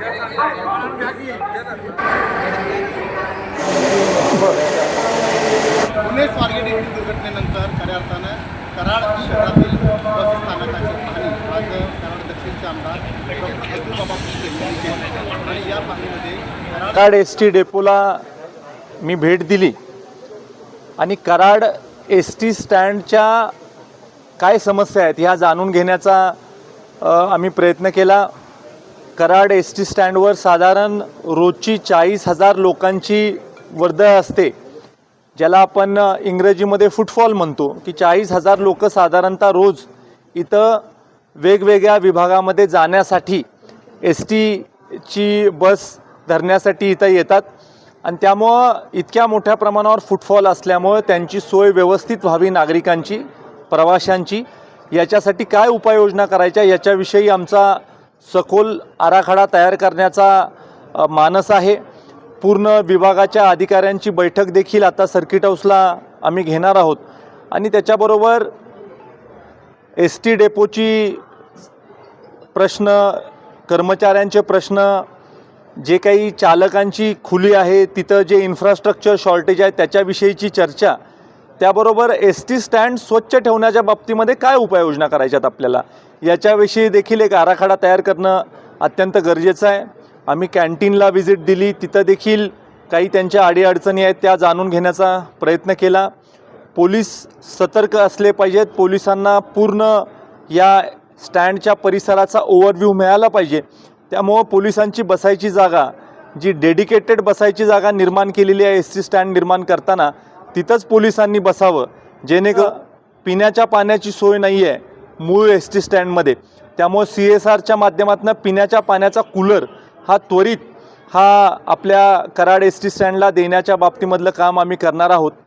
पुणे स्वारगेट येथील दुर्घटनेनंतर खऱ्या अर्थानं कराड शहरातील बस स्थानकाची पाहणी. आज कराड दक्षिणचे आमदार डॉक्टर आणि या पाहणीमध्ये कराड एस टी डेपोला मी भेट दिली. आणि कराड एस टी स्टँडच्या काय समस्या आहेत ह्या जाणून घेण्याचा आम्ही प्रयत्न केला. कराड एस टी स्टँडवर साधारण रोजची चाळीस हजार लोकांची वर्दळ असते ज्याला आपण इंग्रजीमध्ये फुटफॉल म्हणतो. की चाळीस हजार लोक साधारणतः रोज इथं वेगवेगळ्या विभागामध्ये जाण्यासाठी एस टीची बस धरण्यासाठी इथं येतात. आणि त्यामुळं इतक्या मोठ्या प्रमाणावर फुटफॉल असल्यामुळं त्यांची सोय व्यवस्थित व्हावी नागरिकांची प्रवाशांची. याच्यासाठी काय उपाययोजना करायच्या याच्याविषयी आमचा सखोल आराखडा तयार करण्याचा मानस आहे. पूर्ण विभागाच्या अधिकाऱ्यांची बैठक देखील आता सर्किट हाऊसला आम्ही घेणार आहोत. आणि त्याच्याबरोबर एस टी डेपोची प्रश्न कर्मचाऱ्यांचे प्रश्न जे काही चालकांची खुली आहे तिथं जे इन्फ्रास्ट्रक्चर शॉर्टेज आहे त्याच्याविषयीची चर्चा त्याबरोबर एस टी स्टँड स्वच्छ ठेवण्याच्या बाबतीमध्ये काय उपाययोजना करायच्यात आपल्याला? याच्याविषयी देखील एक आराखडा तयार करणं अत्यंत गरजेचं आहे. आम्ही कॅन्टीनला व्हिजिट दिली. तिथं देखील काही त्यांच्या अडीअडचणी आहेत त्या जाणून घेण्याचा प्रयत्न केला. पोलीस सतर्क असले पाहिजेत. पोलिसांना पूर्ण या स्टँडच्या परिसराचा ओव्हरव्ह्यू मिळाला पाहिजे. त्यामुळं पोलिसांची बसायची जागा जी डेडिकेटेड बसायची जागा निर्माण केलेली आहे एस टी स्टँड निर्माण करताना तिथंच पोलिसांनी बसावं. जेणेक पिण्याच्या पाण्याची सोय नाही आहे मूळ एस टी स्टँडमध्ये. त्यामुळं सी एस आरच्या माध्यमातून पिण्याच्या पाण्याचा कूलर हा त्वरित हा आपल्या कराड एस टी स्टँडला देण्याच्या बाबतीमधलं काम आम्ही करणार आहोत.